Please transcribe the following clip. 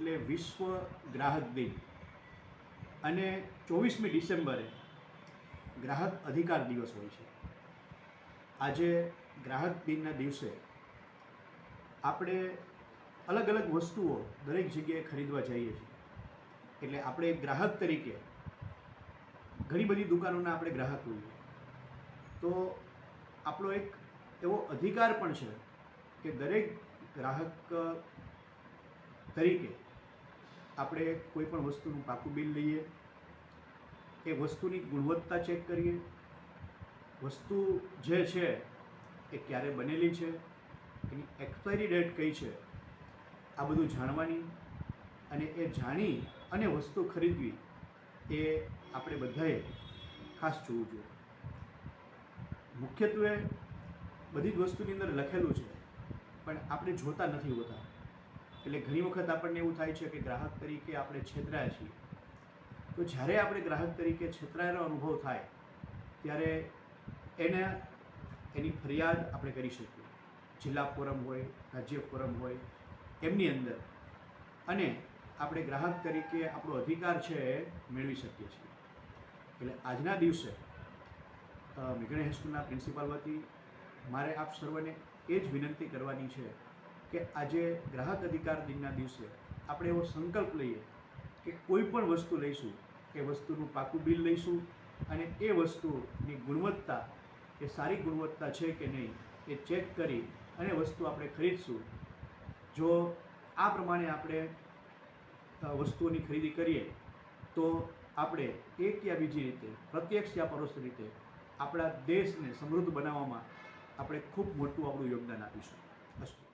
વિશ્વ ગ્રાહક દિન. અને ચોવીસમી ડિસેમ્બરે ગ્રાહક અધિકાર દિવસ હોય છે. આજે ગ્રાહક દિનના દિવસે આપણે અલગ અલગ વસ્તુઓ દરેક જગ્યાએ ખરીદવા જઈએ છીએ. એટલે આપણે ગ્રાહક તરીકે ઘણી બધી દુકાનોના આપણે ગ્રાહક હોઈએ તો આપણો એક એવો અધિકાર પણ છે કે દરેક ગ્રાહક તરીકે આપણે કોઈ પણ વસ્તુનું પાકું બિલ લઈએ, એ વસ્તુની ગુણવત્તા ચેક કરીએ. વસ્તુ જે છે એ ક્યારે બનેલી છે, એની એક્સપાયરી ડેટ કઈ છે, આ બધું જાણવાની અને એ જાણી અને વસ્તુ ખરીદવી એ આપણે બધાએ ખાસ જોવું જોઈએ. મુખ્યત્વે બધી જ વસ્તુની અંદર લખેલું છે, પણ આપણે જોતા નથી હોતા. એટલે ઘણી વખત આપણને એવું થાય છે કે ગ્રાહક તરીકે આપણે છેતરાયા છીએ. તો જ્યારે આપણે ગ્રાહક તરીકે છેતરાયેલો અનુભવ થાય, ત્યારે એને, એની ફરિયાદ આપણે કરી શકીએ. જિલ્લા ફોરમ હોય, રાજ્ય ફોરમ હોય, એમની અંદર. અને આપણે ગ્રાહક તરીકે આપણો અધિકાર છે એ મેળવી શકીએ છીએ. એટલે આજના દિવસે મેઘણા હાઈસ્કૂલના પ્રિન્સિપાલ વતી મારે આપ સર્વને એ જ વિનંતી કરવાની છે કે આજે ગ્રાહક અધિકાર દિનના દિવસે આપણે એવો સંકલ્પ લઈએ કે કોઈ પણ વસ્તુ લઈશું, એ વસ્તુનું પાકું બિલ લઈશું અને એ વસ્તુની ગુણવત્તા, એ સારી ગુણવત્તા છે કે નહીં, એ ચેક કરી અને વસ્તુ આપણે ખરીદશું. જો આ પ્રમાણે આપણે વસ્તુઓની ખરીદી કરીએ, તો આપણે એક યા બીજી રીતે, પ્રત્યક્ષ યા પરોક્ષ રીતે આપણા દેશને સમૃદ્ધ બનાવવામાં આપણે ખૂબ મોટું આપણું યોગદાન આપીશું. અસ્તુ